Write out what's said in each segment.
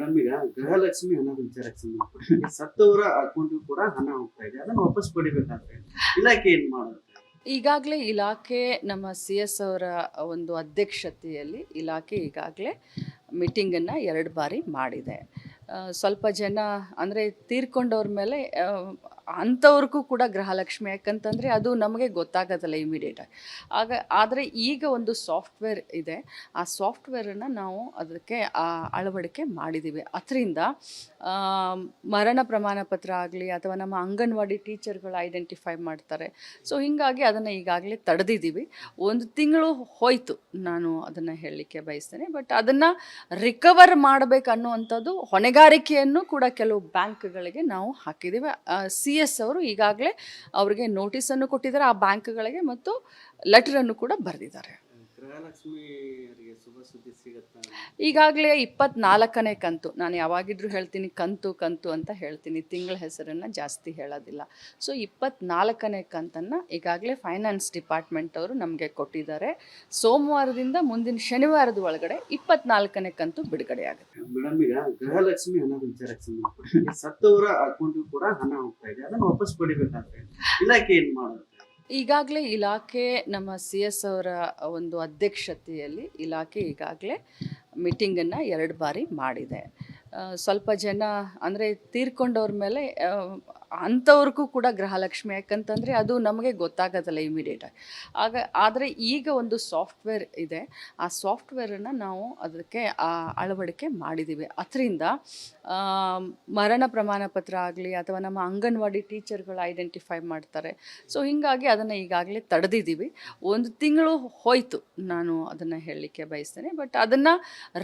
Madam ಈಗ ಗೃಹಲಕ್ಷ್ಮಿ ಹಣ ವಿಚಾರಕ್ಷ್ಮಿ ಸತ್ತವರ ಅಕೌಂಟ್ ಕೂಡ ಹಣ ಹೋಗ್ತಾ ಇದೆ. ಅದನ್ನ ವಾಪಸ್ ಪಡಿಬೇಕಾದ್ರೆ ಇಲಾಖೆ ಏನ್ ಮಾಡುತ್ತೆ ಈಗಾಗಲೇ ಇಲಾಖೆ, ನಮ್ಮ ಸಿ ಎಸ್ ಅವರ ಒಂದು ಅಧ್ಯಕ್ಷತೆಯಲ್ಲಿ ಇಲಾಖೆ ಈಗಾಗಲೇ ಮೀಟಿಂಗನ್ನು ಎರಡು ಬಾರಿ ಮಾಡಿದೆ. ಸ್ವಲ್ಪ ಜನ ಅಂದರೆ ತೀರ್ಕೊಂಡವ್ರ ಮೇಲೆ ಅಂಥವ್ರಿಗೂ ಕೂಡ ಗೃಹಲಕ್ಷ್ಮಿ, ಯಾಕಂತಂದರೆ ಅದು ನಮಗೆ ಗೊತ್ತಾಗೋದಿಲ್ಲ ಇಮಿಡಿಯೇಟಾಗಿ ಆಗ. ಆದರೆ ಈಗ ಒಂದು ಸಾಫ್ಟ್ವೇರ್ ಇದೆ. ಆ ಸಾಫ್ಟ್ವೇರನ್ನು ನಾವು ಅದಕ್ಕೆ ಅಳವಡಿಕೆ ಮಾಡಿದ್ದೀವಿ ಅದರಿಂದ ಮರಣ ಪ್ರಮಾಣ ಪತ್ರ ಆಗಲಿ ಅಥವಾ ನಮ್ಮ ಅಂಗನವಾಡಿ ಟೀಚರ್ಗಳು ಐಡೆಂಟಿಫೈ ಮಾಡ್ತಾರೆ. ಸೊ ಹೀಗಾಗಿ ಅದನ್ನು ಈಗಾಗಲೇ ತಡೆದಿದ್ದೀವಿ ಒಂದು ತಿಂಗಳು ಹೋಯಿತು ನಾನು ಅದನ್ನು ಹೇಳಲಿಕ್ಕೆ ಬಯಸ್ತೇನೆ. ಬಟ್ ಅದನ್ನು ರಿಕವರ್ ಮಾಡಬೇಕು ಅನ್ನುವಂಥದ್ದು ಹೊಣೆಗಾರಿಕೆಯನ್ನು ಕೂಡ ಕೆಲವು ಬ್ಯಾಂಕ್ಗಳಿಗೆ ನಾವು ಹಾಕಿದ್ದೀವಿ ಸಿ ಎಸ್ ಅವರು ಈಗಾಗಲೇ ಅವರಿಗೆ ನೋಟಿಸನ್ನು ಕೊಟ್ಟಿದ್ದಾರೆ ಆ ಬ್ಯಾಂಕ್ಗಳಿಗೆ ಮತ್ತು ಲೆಟರನ್ನು ಕೂಡ ಬರೆದಿದ್ದಾರೆ. ಈಗಾಗಲೇ ಇಪ್ಪತ್ನಾಲ್ಕನೇ ಕಂತು. ನಾನು ಯಾವಾಗಿದ್ರೂ ಹೇಳ್ತೀನಿ ಕಂತು ಕಂತು ಅಂತ ಹೇಳ್ತೀನಿ. ತಿಂಗಳ ಹೆಸರನ್ನು ಜಾಸ್ತಿ ಹೇಳೋದಿಲ್ಲ. ಸೊ ಇಪ್ಪತ್ನಾಲ್ಕನೇ ಕಂತನ್ನು ಈಗಾಗಲೇ ಫೈನಾನ್ಸ್ ಡಿಪಾರ್ಟ್ಮೆಂಟ್ ಅವರು ನಮಗೆ ಕೊಟ್ಟಿದ್ದಾರೆ. ಸೋಮವಾರದಿಂದ ಮುಂದಿನ ಶನಿವಾರದ ಒಳಗಡೆ ಇಪ್ಪತ್ನಾಲ್ಕನೇ ಕಂತು ಬಿಡುಗಡೆ ಆಗುತ್ತೆ. ಮೇಡಮ್ ಈಗ ಗೃಹಲಕ್ಷ್ಮಿ ಹಣ ವಿಚಾರಕ್ಕೆ ಸತ್ತವರ ಅಕೌಂಟ್ ಕೂಡ ಹಣ ಹೋಗ್ತಾ ಇದೆ. ಅದನ್ನು ವಾಪಸ್ ಪಡಿಬೇಕಾದ್ರೆ ಇಲಾಖೆ ಏನ್ ಮಾಡುತ್ತೆ ಈಗಾಗಲೇ ಇಲಾಖೆ, ನಮ್ಮ ಸಿ ಎಸ್ ಅವರ ಒಂದು ಅಧ್ಯಕ್ಷತೆಯಲ್ಲಿ ಇಲಾಖೆ ಈಗಾಗಲೇ ಮೀಟಿಂಗನ್ನು ಎರಡು ಬಾರಿ ಮಾಡಿದೆ. ಸ್ವಲ್ಪ ಜನ ಅಂದರೆ ತೀರ್ಕೊಂಡವ್ರ ಮೇಲೆ ಅಂಥವ್ರಿಗೂ ಕೂಡ ಗೃಹಲಕ್ಷ್ಮಿ, ಯಾಕಂತಂದರೆ ಅದು ನಮಗೆ ಗೊತ್ತಾಗೋದಿಲ್ಲ ಇಮಿಡಿಯೇಟಾಗಿ ಆಗ. ಆದರೆ ಈಗ ಒಂದು ಸಾಫ್ಟ್ವೇರ್ ಇದೆ. ಆ ಸಾಫ್ಟ್ವೇರನ್ನು ನಾವು ಅದಕ್ಕೆ ಅಳವಡಿಕೆ ಮಾಡಿದ್ದೀವಿ ಅದರಿಂದ ಮರಣ ಪ್ರಮಾಣ ಪತ್ರ ಆಗಲಿ ಅಥವಾ ನಮ್ಮ ಅಂಗನವಾಡಿ ಟೀಚರ್ಗಳು ಐಡೆಂಟಿಫೈ ಮಾಡ್ತಾರೆ. ಸೊ ಹೀಗಾಗಿ ಅದನ್ನು ಈಗಾಗಲೇ ತಡೆದಿದ್ದೀವಿ ಒಂದು ತಿಂಗಳು ಹೋಯಿತು ನಾನು ಅದನ್ನು ಹೇಳಲಿಕ್ಕೆ ಬಯಸ್ತೇನೆ. ಬಟ್ ಅದನ್ನು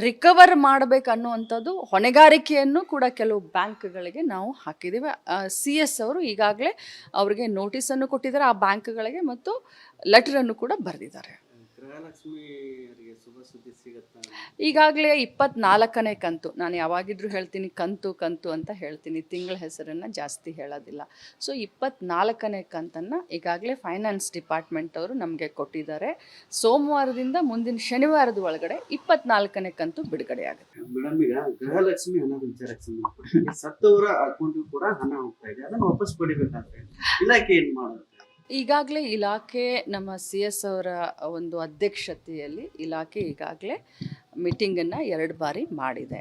ರಿಕವರ್ ಮಾಡಬೇಕನ್ನುವಂಥದ್ದು ಹೊಣೆಗಾರಿಕೆಯನ್ನು ಕೂಡ ಕೆಲವು ಬ್ಯಾಂಕ್ಗಳಿಗೆ ನಾವು ಹಾಕಿದ್ದೀವಿ ಸಿ ಎಸ್ ಅವರು ಈಗಾಗಲೇ ಅವರಿಗೆ ನೋಟಿಸನ್ನು ಕೊಟ್ಟಿದ್ದಾರೆ ಆ ಬ್ಯಾಂಕ್ಗಳಿಗೆ ಮತ್ತು ಲೆಟರನ್ನು ಕೂಡ ಬರೆದಿದ್ದಾರೆ. ಈಗಾಗಲೇ ಇಪ್ಪತ್ನಾಲ್ಕನೇ ಕಂತು. ನಾನು ಯಾವಾಗಿದ್ರೂ ಹೇಳ್ತೀನಿ ಕಂತು ಕಂತು ಅಂತ ಹೇಳ್ತೀನಿ. ತಿಂಗಳ ಹೆಸರನ್ನು ಜಾಸ್ತಿ ಹೇಳೋದಿಲ್ಲ. ಸೊ ಇಪ್ಪತ್ನಾಲ್ಕನೇ ಕಂತನ್ನು ಈಗಾಗಲೇ ಫೈನಾನ್ಸ್ ಡಿಪಾರ್ಟ್ಮೆಂಟ್ ಅವರು ನಮಗೆ ಕೊಟ್ಟಿದ್ದಾರೆ. ಸೋಮವಾರದಿಂದ ಮುಂದಿನ ಶನಿವಾರದ ಒಳಗಡೆ ಇಪ್ಪತ್ನಾಲ್ಕನೇ ಕಂತು ಬಿಡುಗಡೆ ಆಗುತ್ತೆ. ಮೇಡಮ್ ಈಗ ಗೃಹಲಕ್ಷ್ಮಿ ವಿಚಾರಕ್ಕೆ ಸಂಬಂಧಪಟ್ಟ ಸತ್ತವರ ಅಕೌಂಟ್ ಕೂಡ ಹಣ ಹೋಗ್ತಾ ಇದೆ. ಅದನ್ನು ವಾಪಸ್ ಪಡಿಬೇಕಾದ್ರೆ ಇಲಾಖೆ ಏನ್ ಮಾಡುತ್ತೆ ಈಗಾಗಲೇ ಇಲಾಖೆ, ನಮ್ಮ ಸಿ ಎಸ್ ಅವರ ಒಂದು ಅಧ್ಯಕ್ಷತೆಯಲ್ಲಿ ಇಲಾಖೆ ಈಗಾಗಲೇ ಮೀಟಿಂಗನ್ನು ಎರಡು ಬಾರಿ ಮಾಡಿದೆ.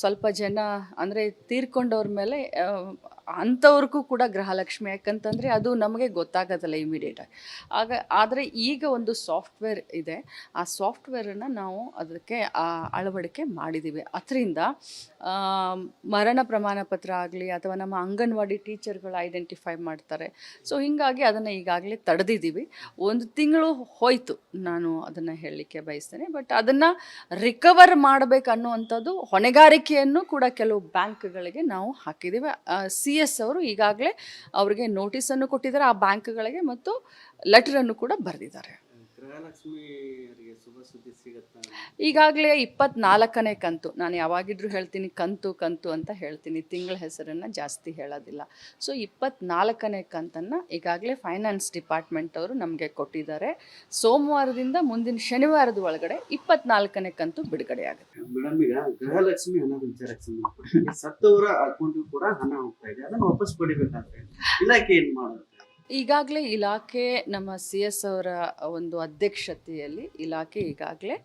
ಸ್ವಲ್ಪ ಜನ ಅಂದರೆ ತೀರ್ಕೊಂಡವ್ರ ಮೇಲೆ ಅಂಥವ್ರಿಗೂ ಕೂಡ ಗೃಹಲಕ್ಷ್ಮಿ, ಯಾಕಂತಂದರೆ ಅದು ನಮಗೆ ಗೊತ್ತಾಗೋದಲ್ಲ ಇಮಿಡಿಯೇಟ್ ಆಗಿ. ಆಗ, ಆದರೆ ಈಗ ಒಂದು ಸಾಫ್ಟ್ವೇರ್ ಇದೆ. ಆ ಸಾಫ್ಟ್ವೇರನ್ನು ನಾವು ಅದಕ್ಕೆ ಅಳವಡಿಕೆ ಮಾಡಿದ್ದೀವಿ ಅದರಿಂದ ಮರಣ ಪ್ರಮಾಣ ಪತ್ರ ಆಗಲಿ ಅಥವಾ ನಮ್ಮ ಅಂಗನವಾಡಿ ಟೀಚರ್ಗಳು ಐಡೆಂಟಿಫೈ ಮಾಡ್ತಾರೆ. ಸೊ ಹೀಗಾಗಿ ಅದನ್ನು ಈಗಾಗಲೇ ತಡೆದಿದ್ದೀವಿ ಒಂದು ತಿಂಗಳು ಹೋಯಿತು ನಾನು ಅದನ್ನು ಹೇಳಲಿಕ್ಕೆ ಬಯಸ್ತೇನೆ. ಬಟ್ ಅದನ್ನು ರಿಕವರ್ ಮಾಡಬೇಕನ್ನುವಂಥದ್ದು ಹೊಣೆಗಾರಿಕೆಯನ್ನು ಕೂಡ ಕೆಲವು ಬ್ಯಾಂಕ್ಗಳಿಗೆ ನಾವು ಹಾಕಿದ್ದೀವಿ ಸಿ ಎಸ್ ಅವರು ಈಗಾಗಲೇ ಅವರಿಗೆ ನೋಟಿಸನ್ನು ಕೊಟ್ಟಿದ್ದಾರೆ ಆ ಬ್ಯಾಂಕ್ಗಳಿಗೆ ಮತ್ತು ಲೆಟರನ್ನು ಕೂಡ ಬರೆದಿದ್ದಾರೆ. ಈಗಾಗಲೇ ಇಪ್ಪತ್ನಾಲ್ಕನೇ ಕಂತು. ನಾನು ಯಾವಾಗಿದ್ರೂ ಹೇಳ್ತೀನಿ ಕಂತು ಕಂತು ಅಂತ ಹೇಳ್ತೀನಿ. ತಿಂಗಳ ಹೆಸರನ್ನು ಜಾಸ್ತಿ ಹೇಳೋದಿಲ್ಲ. ಸೊ ಇಪ್ಪತ್ನಾಲ್ಕನೇ ಕಂತನ್ನು ಈಗಾಗಲೇ ಫೈನಾನ್ಸ್ ಡಿಪಾರ್ಟ್ಮೆಂಟ್ ಅವರು ನಮಗೆ ಕೊಟ್ಟಿದ್ದಾರೆ. ಸೋಮವಾರದಿಂದ ಮುಂದಿನ ಶನಿವಾರದ ಒಳಗಡೆ ಇಪ್ಪತ್ನಾಲ್ಕನೇ ಕಂತು ಬಿಡುಗಡೆ ಆಗುತ್ತೆ. ಮೇಡಮ್ ಈಗ ಗೃಹಲಕ್ಷ್ಮಿ ಅನ್ನೋದು ವಿಚಾರಕ್ಕೆ ಸಂಬಂಧಪಟ್ಟ ಸತ್ತವರ ಅಕೌಂಟ್ ಕೂಡ ಹಣ ಹೋಗ್ತಾ ಇದೆ. ಅದನ್ನು ವಾಪಸ್ ಪಡಿಬೇಕಾದ್ರೆ ಇಲಾಖೆ ಏನ್ ಮಾಡುತ್ತೆ ಈಗಾಗಲೇ ಇಲಾಖೆ, ನಮ್ಮ ಸಿ ಎಸ್ ಅವರ ಒಂದು ಅಧ್ಯಕ್ಷತೆಯಲ್ಲಿ ಇಲಾಖೆ ಈಗಾಗಲೇ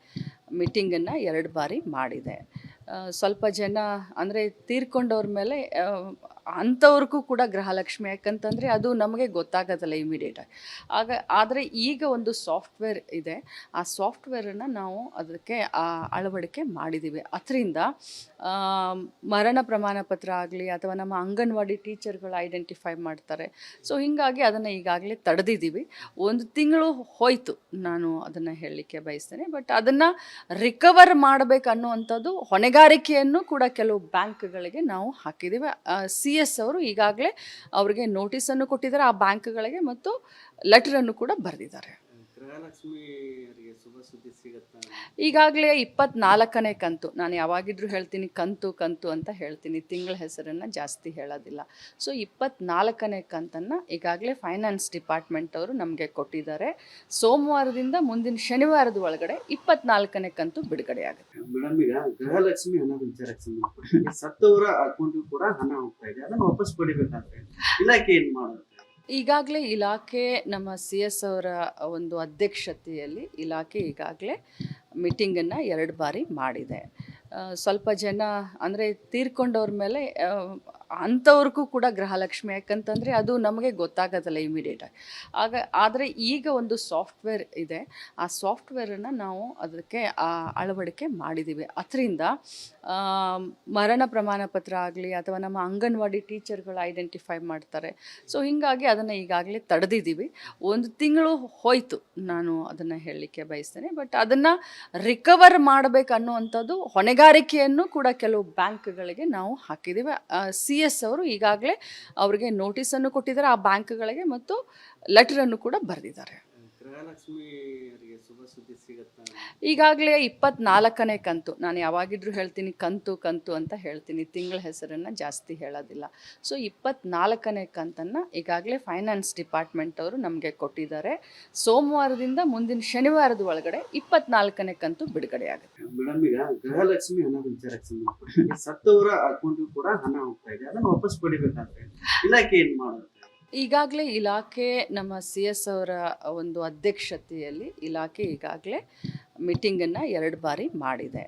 ಮೀಟಿಂಗನ್ನು ಎರಡು ಬಾರಿ ಮಾಡಿದೆ. ಸ್ವಲ್ಪ ಜನ ಅಂದರೆ ತೀರ್ಕೊಂಡವ್ರ ಮೇಲೆ ಅಂಥವ್ರಿಗೂ ಕೂಡ ಗೃಹಲಕ್ಷ್ಮಿ, ಯಾಕಂತಂದರೆ ಅದು ನಮಗೆ ಗೊತ್ತಾಗೋದಿಲ್ಲ ಇಮಿಡಿಯೇಟಾಗಿ ಆಗ. ಆದರೆ ಈಗ ಒಂದು ಸಾಫ್ಟ್ವೇರ್ ಇದೆ. ಆ ಸಾಫ್ಟ್ವೇರನ್ನು ನಾವು ಅದಕ್ಕೆ ಅಳವಡಿಕೆ ಮಾಡಿದ್ದೀವಿ ಅದರಿಂದ ಮರಣ ಪ್ರಮಾಣ ಪತ್ರ ಆಗಲಿ ಅಥವಾ ನಮ್ಮ ಅಂಗನವಾಡಿ ಟೀಚರ್ಗಳು ಐಡೆಂಟಿಫೈ ಮಾಡ್ತಾರೆ. ಸೊ ಹೀಗಾಗಿ ಅದನ್ನು ಈಗಾಗಲೇ ತಡೆದಿದ್ದೀವಿ ಒಂದು ತಿಂಗಳು ಹೋಯಿತು ನಾನು ಅದನ್ನು ಹೇಳಲಿಕ್ಕೆ ಬಯಸ್ತೇನೆ. ಬಟ್ ಅದನ್ನು ರಿಕವರ್ ಮಾಡಬೇಕು ಅನ್ನುವಂಥದ್ದು ಹೊಣೆಗಾರಿಕೆಯನ್ನು ಕೂಡ ಕೆಲವು ಬ್ಯಾಂಕ್ಗಳಿಗೆ ನಾವು ಹಾಕಿದ್ದೀವಿ ಸಿ ಎಸ್ ಅವರು ಈಗಾಗಲೇ ಅವರಿಗೆ ನೋಟಿಸನ್ನು ಕೊಟ್ಟಿದ್ದಾರೆ ಆ ಬ್ಯಾಂಕ್ಗಳಿಗೆ ಮತ್ತು ಲೆಟರನ್ನು ಕೂಡ ಬರೆದಿದ್ದಾರೆ. ಗೃಹಲಕ್ಷ್ಮಿ ಈಗಾಗಲೇ ಇಪ್ಪತ್ನಾಲ್ಕನೇ ಕಂತು. ನಾನು ಯಾವಾಗಿದ್ರೂ ಹೇಳ್ತೀನಿ ಕಂತು ಕಂತು ಅಂತ ಹೇಳ್ತೀನಿ. ತಿಂಗಳ ಹೆಸರನ್ನು ಜಾಸ್ತಿ ಹೇಳೋದಿಲ್ಲ. ಸೊ ಇಪ್ಪತ್ನಾಲ್ಕನೇ ಕಂತನ್ನು ಈಗಾಗಲೇ ಫೈನಾನ್ಸ್ ಡಿಪಾರ್ಟ್ಮೆಂಟ್ ಅವರು ನಮಗೆ ಕೊಟ್ಟಿದ್ದಾರೆ. ಸೋಮವಾರದಿಂದ ಮುಂದಿನ ಶನಿವಾರದ ಒಳಗಡೆ ಇಪ್ಪತ್ನಾಲ್ಕನೇ ಕಂತು ಬಿಡುಗಡೆ ಆಗುತ್ತೆ. ಮೇಡಮ್ ಈಗ ಗೃಹಲಕ್ಷ್ಮಿ ವಿಚಾರಕ್ಕೆ ಸಂಬಂಧಪಟ್ಟ ಸತ್ತವರ ಅಕೌಂಟ್ ಕೂಡ ಹಣ ಹೋಗ್ತಾ ಇದೆ. ಅದನ್ನು ವಾಪಸ್ ಪಡಿಬೇಕಾದ್ರೆ ಇಲಾಖೆ ಏನ್ ಮಾಡುತ್ತೆ ಈಗಾಗಲೇ ಇಲಾಖೆ, ನಮ್ಮ ಸಿ ಎಸ್ ಅವರ ಒಂದು ಅಧ್ಯಕ್ಷತೆಯಲ್ಲಿ ಇಲಾಖೆ ಈಗಾಗಲೇ ಮೀಟಿಂಗನ್ನು ಎರಡು ಬಾರಿ ಮಾಡಿದೆ. ಸ್ವಲ್ಪ ಜನ ಅಂದರೆ ತೀರ್ಕೊಂಡವ್ರ ಮೇಲೆ ಅಂಥವ್ರಿಗೂ ಕೂಡ ಗೃಹಲಕ್ಷ್ಮಿ, ಯಾಕಂತಂದರೆ ಅದು ನಮಗೆ ಗೊತ್ತಾಗೋದಿಲ್ಲ ಇಮಿಡಿಯೇಟಾಗಿ ಆಗ. ಆದರೆ ಈಗ ಒಂದು ಸಾಫ್ಟ್ವೇರ್ ಇದೆ. ಆ ಸಾಫ್ಟ್ವೇರನ್ನು ನಾವು ಅದಕ್ಕೆ ಅಳವಡಿಕೆ ಮಾಡಿದ್ದೀವಿ ಅದರಿಂದ ಮರಣ ಪ್ರಮಾಣ ಪತ್ರ ಆಗಲಿ ಅಥವಾ ನಮ್ಮ ಅಂಗನವಾಡಿ ಟೀಚರ್ಗಳು ಐಡೆಂಟಿಫೈ ಮಾಡ್ತಾರೆ. ಸೊ ಹೀಗಾಗಿ ಅದನ್ನು ಈಗಾಗಲೇ ತಡೆದಿದ್ದೀವಿ. ಒಂದು ತಿಂಗಳು ಹೋಯಿತು ನಾನು ಅದನ್ನು ಹೇಳಲಿಕ್ಕೆ ಬಯಸ್ತೇನೆ. ಬಟ್ ಅದನ್ನು ರಿಕವರ್ ಮಾಡಬೇಕನ್ನುವಂಥದ್ದು ಹೊಣೆಗಾರಿಕೆಯನ್ನು ಕೂಡ ಕೆಲವು ಬ್ಯಾಂಕ್ಗಳಿಗೆ ನಾವು ಹಾಕಿದ್ದೀವಿ. ಸಿ ಎಸ್ ಅವರು ಈಗಾಗಲೇ ಅವರಿಗೆ ನೋಟಿಸನ್ನು ಕೊಟ್ಟಿದ್ದಾರೆ ಆ ಬ್ಯಾಂಕ್ಗಳಿಗೆ ಮತ್ತು ಲೆಟರನ್ನು ಕೂಡ ಬರೆದಿದ್ದಾರೆ. ಈಗಾಗಲೇ ಇಪ್ಪತ್ನಾಲ್ಕನೇ ಕಂತು. ನಾನು ಯಾವಾಗಿದ್ರೂ ಹೇಳ್ತೀನಿ ಕಂತು ಕಂತು ಅಂತ ಹೇಳ್ತೀನಿ. ತಿಂಗಳ ಹೆಸರನ್ನು ಜಾಸ್ತಿ ಹೇಳೋದಿಲ್ಲ. ಸೊ ಇಪ್ಪತ್ನಾಲ್ಕನೇ ಕಂತನ್ನು ಈಗಾಗಲೇ ಫೈನಾನ್ಸ್ ಡಿಪಾರ್ಟ್ಮೆಂಟ್ ಅವರು ನಮಗೆ ಕೊಟ್ಟಿದ್ದಾರೆ. ಸೋಮವಾರದಿಂದ ಮುಂದಿನ ಶನಿವಾರದ ಒಳಗಡೆ ಇಪ್ಪತ್ನಾಲ್ಕನೇ ಕಂತು ಬಿಡುಗಡೆ ಆಗುತ್ತೆ. ಮೇಡಮ್ ಈಗ ಗೃಹಲಕ್ಷ್ಮಿ ವಿಚಾರಕ್ಕೆ ಸತ್ತವರ ಅಕೌಂಟ್ ಕೂಡ ಹಣ ಹೋಗ್ತಾ ಇದೆ. ಅದನ್ನು ವಾಪಸ್ ಪಡಿಬೇಕಾದ್ರೆ ಇಲಾಖೆ ಏನ್ ಮಾಡುತ್ತೆ ಈಗಾಗಲೇ ಇಲಾಖೆ ನಮ್ಮ ಸಿ ಎಸ್ ಅವರ ಒಂದು ಅಧ್ಯಕ್ಷತೆಯಲ್ಲಿ ಇಲಾಖೆ ಈಗಾಗಲೇ ಮೀಟಿಂಗನ್ನು ಎರಡು ಬಾರಿ ಮಾಡಿದೆ.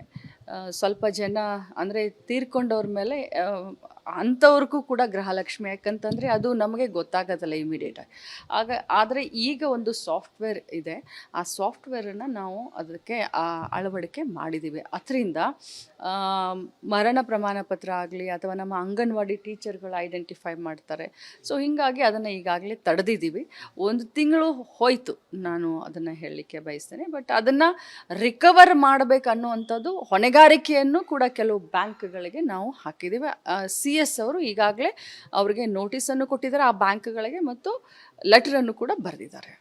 ಸ್ವಲ್ಪ ಜನ ಅಂದರೆ ತೀರ್ಕೊಂಡವ್ರ ಮೇಲೆ ಅಂಥವ್ರಿಗೂ ಕೂಡ ಗೃಹಲಕ್ಷ್ಮಿ, ಯಾಕಂತಂದರೆ ಅದು ನಮಗೆ ಗೊತ್ತಾಗೋದಲ್ಲ ಇಮಿಡಿಯೇಟ್ ಆಗಿ. ಆಗ, ಆದರೆ ಈಗ ಒಂದು ಸಾಫ್ಟ್ವೇರ್ ಇದೆ. ಆ ಸಾಫ್ಟ್ವೇರನ್ನು ನಾವು ಅದಕ್ಕೆ ಅಳವಡಿಕೆ ಮಾಡಿದ್ದೀವಿ ಅದರಿಂದ ಮರಣ ಪ್ರಮಾಣ ಪತ್ರ ಆಗಲಿ ಅಥವಾ ನಮ್ಮ ಅಂಗನವಾಡಿ ಟೀಚರ್ಗಳು ಐಡೆಂಟಿಫೈ ಮಾಡ್ತಾರೆ. ಸೊ ಹೀಗಾಗಿ ಅದನ್ನು ಈಗಾಗಲೇ ತಡೆದಿದ್ದೀವಿ ಒಂದು ತಿಂಗಳು ಹೋಯಿತು ನಾನು ಅದನ್ನು ಹೇಳಲಿಕ್ಕೆ ಬಯಸ್ತೇನೆ. ಬಟ್ ಅದನ್ನು ರಿಕವರ್ ಮಾಡಬೇಕು ಅನ್ನುವಂಥದ್ದು ಹೊಣೆಗಾರಿಕೆಯನ್ನು ಕೂಡ ಕೆಲವು ಬ್ಯಾಂಕ್ಗಳಿಗೆ ನಾವು ಹಾಕಿದ್ದೀವಿ ಸಿ ಎಸ್ ಅವರು ಈಗಾಗಲೇ ಅವರಿಗೆ ನೋಟಿಸನ್ನು ಕೊಟ್ಟಿದ್ದಾರೆ ಆ ಬ್ಯಾಂಕ್ಗಳಿಗೆ ಮತ್ತು ಲೆಟರನ್ನು ಕೂಡ ಬರೆದಿದ್ದಾರೆ.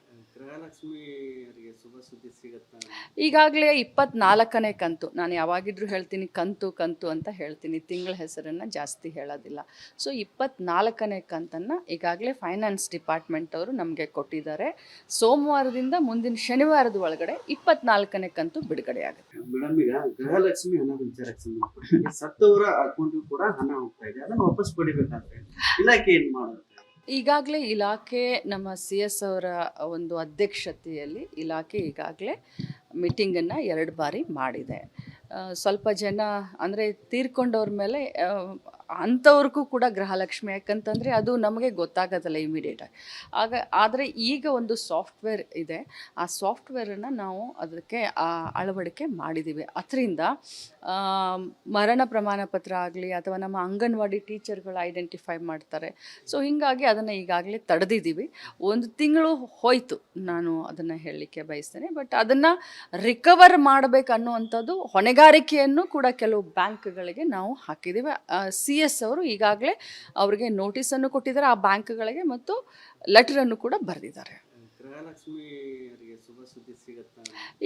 ಈಗಾಗಲೇ ಇಪ್ಪತ್ನಾಲ್ಕನೇ ಕಂತು. ನಾನು ಯಾವಾಗಿದ್ರೂ ಹೇಳ್ತೀನಿ ಕಂತು ಕಂತು ಅಂತ ಹೇಳ್ತೀನಿ. ತಿಂಗಳ ಹೆಸರನ್ನು ಜಾಸ್ತಿ ಹೇಳೋದಿಲ್ಲ. ಸೊ ಇಪ್ಪತ್ನಾಲ್ಕನೇ ಕಂತನ್ನು ಈಗಾಗಲೇ ಫೈನಾನ್ಸ್ ಡಿಪಾರ್ಟ್ಮೆಂಟ್ ಅವರು ನಮಗೆ ಕೊಟ್ಟಿದ್ದಾರೆ. ಸೋಮವಾರದಿಂದ ಮುಂದಿನ ಶನಿವಾರದ ಒಳಗಡೆ ಇಪ್ಪತ್ನಾಲ್ಕನೇ ಕಂತು ಬಿಡುಗಡೆ ಆಗುತ್ತೆ. ಮೇಡಮ್ ಈಗ ಗೃಹಲಕ್ಷ್ಮಿ ಹಣ ವಿಚಾರಕ್ಕೆ ಸತ್ತವರ ಅಕೌಂಟ್ ಕೂಡ ಹಣ ಹೋಗ್ತಾ ಇದೆ. ಅದನ್ನು ವಾಪಸ್ ಪಡಿಬೇಕಾದ್ರೆ ಇಲಾಖೆ ಏನ್ ಮಾಡುತ್ತೆ ಈಗಾಗಲೇ ಇಲಾಖೆ, ನಮ್ಮ ಸಿ ಎಸ್ ಅವರ ಒಂದು ಅಧ್ಯಕ್ಷತೆಯಲ್ಲಿ ಇಲಾಖೆ ಈಗಾಗಲೇ ಮೀಟಿಂಗನ್ನು ಎರಡು ಬಾರಿ ಮಾಡಿದೆ. ಸ್ವಲ್ಪ ಜನ ಅಂದರೆ ತೀರ್ಕೊಂಡವ್ರ ಮೇಲೆ ಅಂಥವ್ರಿಗೂ ಕೂಡ ಗೃಹಲಕ್ಷ್ಮಿ, ಯಾಕಂತಂದರೆ ಅದು ನಮಗೆ ಗೊತ್ತಾಗೋದಿಲ್ಲ ಇಮಿಡಿಯೇಟಾಗಿ ಆಗ. ಆದರೆ ಈಗ ಒಂದು ಸಾಫ್ಟ್ವೇರ್ ಇದೆ. ಆ ಸಾಫ್ಟ್ವೇರನ್ನು ನಾವು ಅದಕ್ಕೆ ಅಳವಡಿಕೆ ಮಾಡಿದ್ದೀವಿ ಅದರಿಂದ ಮರಣ ಪ್ರಮಾಣ ಪತ್ರ ಆಗಲಿ ಅಥವಾ ನಮ್ಮ ಅಂಗನವಾಡಿ ಟೀಚರ್ಗಳು ಐಡೆಂಟಿಫೈ ಮಾಡ್ತಾರೆ. ಸೊ ಹೀಗಾಗಿ ಅದನ್ನು ಈಗಾಗಲೇ ತಡೆದಿದ್ದೀವಿ ಒಂದು ತಿಂಗಳು ಹೋಯಿತು ನಾನು ಅದನ್ನು ಹೇಳಲಿಕ್ಕೆ ಬಯಸ್ತೇನೆ. ಬಟ್ ಅದನ್ನು ರಿಕವರ್ ಮಾಡಬೇಕನ್ನುವಂಥದ್ದು ಹೊಣೆಗಾರಿಕೆಯನ್ನು ಕೂಡ ಕೆಲವು ಬ್ಯಾಂಕ್ಗಳಿಗೆ ನಾವು ಹಾಕಿದ್ದೀವಿ ಸಿ ಎಸ್ ಅವರು ಈಗಾಗಲೇ ಅವರಿಗೆ ನೋಟಿಸನ್ನು ಕೊಟ್ಟಿದ್ದಾರೆ ಆ ಬ್ಯಾಂಕ್ಗಳಿಗೆ ಮತ್ತು ಲೆಟರನ್ನು ಕೂಡ ಬರೆದಿದ್ದಾರೆ.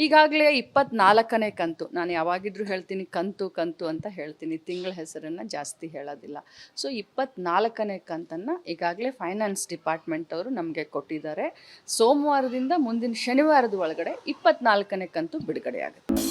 ಈಗಾಗಲೇ ಇಪ್ಪತ್ನಾಲ್ಕನೇ ಕಂತು ನಾನು ಯಾವಾಗಿದ್ರೂ ಹೇಳ್ತೀನಿ ಕಂತು ಕಂತು ಅಂತ ಹೇಳ್ತೀನಿ ತಿಂಗಳ ಹೆಸರನ್ನು ಜಾಸ್ತಿ ಹೇಳೋದಿಲ್ಲ. ಸೊ ಇಪ್ಪತ್ನಾಲ್ಕನೇ ಕಂತನ್ನು ಈಗಾಗಲೇ ಫೈನಾನ್ಸ್ ಡಿಪಾರ್ಟ್ಮೆಂಟ್ ಅವರು ನಮಗೆ ಕೊಟ್ಟಿದ್ದಾರೆ. ಸೋಮವಾರದಿಂದ ಮುಂದಿನ ಶನಿವಾರದ ಒಳಗಡೆ ಇಪ್ಪತ್ನಾಲ್ಕನೇ ಕಂತು ಬಿಡುಗಡೆ ಆಗುತ್ತೆ